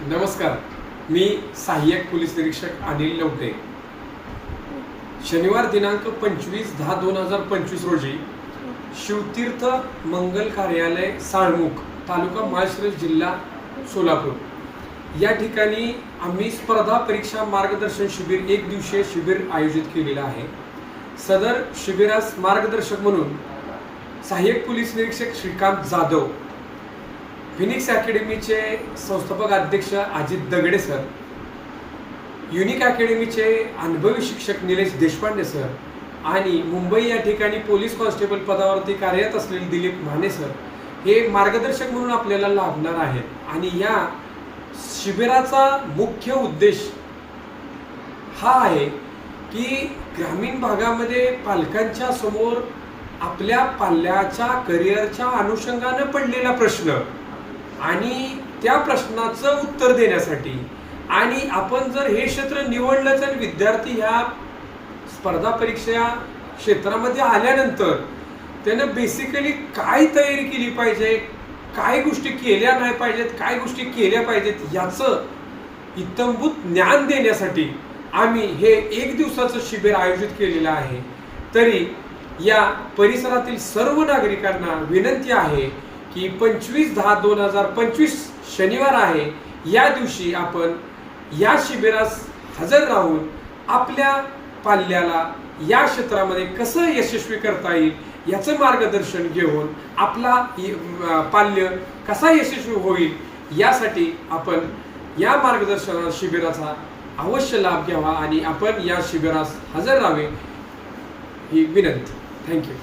नमस्कार. मी सहाय्यक पोलीस निरीक्षक अनिल लवटे. शनिवार दिनांक पंचवीस दहा दोन हजार पंचवीस रोजी शिवतीर्थ मंगल कार्यालय साळमुख तालुका माळशिरस जिल्हा सोलापूर. या ठिकाणी आम्ही स्पर्धा परीक्षा मार्गदर्शन शिबिर एक दिवसीय शिबिर आयोजित केलेलं आहे. सदर शिबिरास मार्गदर्शक म्हणून सहाय्यक पोलीस निरीक्षक श्रीकांत जाधव फिनिक्स अकॅडमीचे संस्थापक अध्यक्ष अजित दगडे सर युनिक अकॅडमीचे अनुभवी शिक्षक निलेश देशपांडे सर आणि मुंबई या ठिकाणी पोलीस कॉन्स्टेबल पदावरती कार्यरत असलेले दिलीप माने सर हे मार्गदर्शक म्हणून आपल्याला लाभणार आहेत. आणि या शिबिराचा मुख्य उद्देश हा आहे की ग्रामीण भागामध्ये पालकांच्या समोर आपल्या पाल्याच्या करिअरच्या अनुषंगानं पडलेला प्रश्न आणि त्या प्रश्नाचं उत्तर देण्यासाठी. आणि आपण जर हे क्षेत्र निवडलं तर विद्यार्थी ह्या स्पर्धा परीक्षा क्षेत्रामध्ये आल्यानंतर त्यानं बेसिकली काय तयारी केली पाहिजे? काय गोष्टी केल्या नाही पाहिजेत? काय गोष्टी केल्या पाहिजेत? याचं इतंभूत ज्ञान देण्यासाठी आम्ही हे एक दिवसाचं शिबिर आयोजित केलेलं आहे. तरी या परिसरातील सर्व नागरिकांना विनंती आहे की पंचवीस दहा दोन हजार पंचवीस शनिवार आहे या दिवशी आपण या शिबिरास हजर राहून आपल्या पाल्याला या क्षेत्रामध्ये कसं यशस्वी करता येईल याचं मार्गदर्शन घेऊन आपला पाल्य कसा यशस्वी होईल यासाठी आपण या मार्गदर्शन शिबिराचा अवश्य लाभ घ्यावा आणि आपण या शिबिरास हजर राहावे ही विनंती. थँक्यू